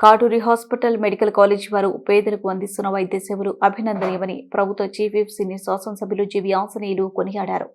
Katuri hospital medical college వారు పేదలకు అందిస్తున్న వైద్య సేవలు అభినందనీయమని ప్రభుత్వ చీఫ్ విప్ సీనియర్ శాసనసభ్యులు జీవి ఆంజనేయులు కొనియాడారు.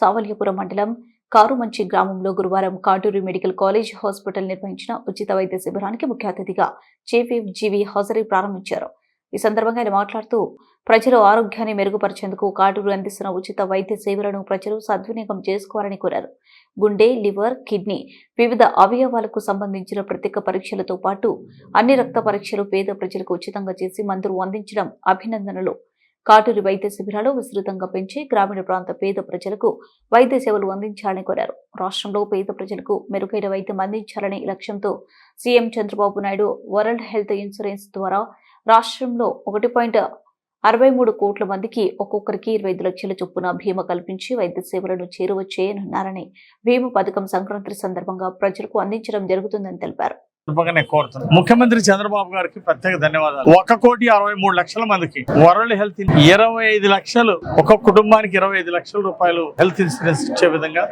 సావల్యపురం మండలం కారుమంచి గ్రామంలో గురువారం కాటూరి మెడికల్ కాలేజ్ హాస్పిటల్ నిర్వహించిన ఉచిత వైద్య శిబిరానికి ముఖ్య అతిథిగా చీఫ్ విప్ జీవి హాజరీ ప్రారంభించారు. ఈ సందర్భంగా ఆయన మాట్లాడుతూ ప్రజలు ఆరోగ్యాన్ని మెరుగుపరిచేందుకు కాటూరు అందిస్తున్న ఉచిత వైద్య సేవలను ప్రజలు సద్వినియోగం చేసుకోవాలని కోరారు. గుండె లివర్ కిడ్నీ వివిధ అవయవాలకు సంబంధించిన ప్రత్యేక పరీక్షలతో పాటు అన్ని రక్త పరీక్షలు పేద ప్రజలకు ఉచితంగా చేసి మందులు అందించడం అభినందనలు. కాటూరి వైద్య శిబిరాలు విస్తృతంగా పెంచి గ్రామీణ ప్రాంత పేద ప్రజలకు వైద్య సేవలు అందించాలని కోరారు. రాష్ట్రంలో పేద ప్రజలకు మెరుగైన వైద్యం అందించాలనే లక్ష్యంతో CM Chandrababu Naidu world health insurance ద్వారా రాష్ట్రంలో ఒకటి పాయింట్ అరవై మూడు కోట్ల మందికి ఒక్కొక్కరికి ఇరవై ఐదు లక్షల చొప్పున భీమా కల్పించి వైద్య సేవలను చేరువ చేయనున్నారని పథకం సంక్రాంతి సందర్భంగా ప్రజలకు అందించడం జరుగుతుందని తెలిపారు. నేను కోరుతున్నాను. ముఖ్యమంత్రి చంద్రబాబు గారికి ప్రత్యేక ధన్యవాదాలు. ఒక కోటి అరవై మూడు లక్షల మందికి వరల్డ్ హెల్త్ ఇరవై ఐదు లక్షలు ఒక కుటుంబానికి ఇరవై ఐదు లక్షల రూపాయలు హెల్త్ ఇన్సూరెన్స్ ఇచ్చే విధంగా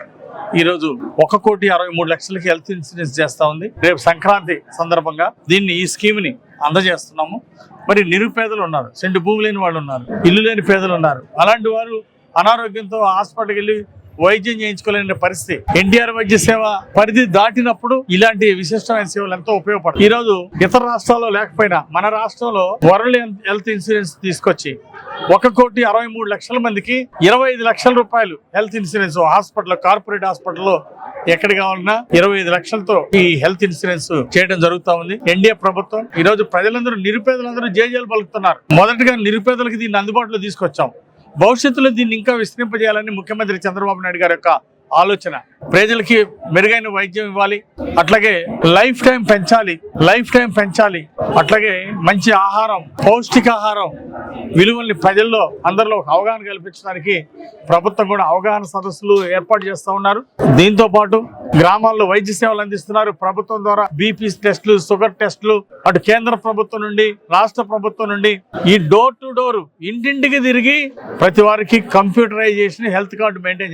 ఈ రోజు ఒక కోటి అరవై మూడు లక్షలకి హెల్త్ ఇన్సూరెన్స్ చేస్తా ఉంది. రేపు సంక్రాంతి సందర్భంగా దీన్ని ఈ స్కీమ్ని అందజేస్తున్నాము. మరి నిరుపేదలు ఉన్నారు. సెంటు భూమి లేని వాళ్ళు ఉన్నారు. ఇల్లు లేని పేదలు ఉన్నారు. అలాంటి వారు అనారోగ్యంతో హాస్పిటల్కి వెళ్ళి వైద్యం చేయించుకోలేని పరిస్థితి. ఎన్టీఆర్ వైద్య సేవ పరిధి దాటినప్పుడు ఇలాంటి విశిష్టమైన సేవలు ఎంతో ఉపయోగపడతాయి. ఈ రోజు ఇతర రాష్ట్రాల్లో లేకపోయినా మన రాష్ట్రంలో వరల్డ్ హెల్త్ ఇన్సూరెన్స్ తీసుకొచ్చి ఒక కోటి అరవై మూడు లక్షల మందికి ఇరవై ఐదు లక్షల రూపాయలు హెల్త్ ఇన్సూరెన్స్ హాస్పిటల్ కార్పొరేట్ హాస్పిటల్లో ఎక్కడ కావాలన్నా ఇరవై ఐదు లక్షలతో ఈ హెల్త్ ఇన్సూరెన్స్ చేయడం జరుగుతా ఉంది. ఎన్డీఏ ప్రభుత్వం ఈ రోజు ప్రజలందరూ నిరుపేదలందరూ జేజేలు పలుకుతున్నారు. మొదటగా నిరుపేదలకు దీన్ని అందుబాటులో తీసుకొచ్చాం. భవిష్యత్తులో దీన్ని ఇంకా విస్తరింపజేయాలని ముఖ్యమంత్రి చంద్రబాబు నాయుడు గారి యొక్క ఆలోచన. ప్రజలకి మెరుగైన వైద్యం ఇవ్వాలి. అట్లాగే లైఫ్ టైం పెంచాలి. లైఫ్ టైం పెంచాలి. అట్లాగే మంచి ఆహారం పౌష్టికాహారం విలువల్ని ప్రజల్లో అందరిలో ఒక అవగాహన కల్పించడానికి ప్రభుత్వం కూడా అవగాహన సదస్సులు ఏర్పాటు చేస్తూ ఉన్నారు. దీంతో పాటు గ్రామాల్లో వైద్య సేవలు అందిస్తున్నారు. ప్రభుత్వం ద్వారా బీపీ టెస్టులు షుగర్ టెస్టులు అటు కేంద్ర ప్రభుత్వం నుండి రాష్ట్ర ప్రభుత్వం నుండి ఈ డోర్ టు డోర్ ఇంటింటికి తిరిగి ప్రతి వారికి కంప్యూటరైజేషన్ హెల్త్ కార్డు మెయింటైన్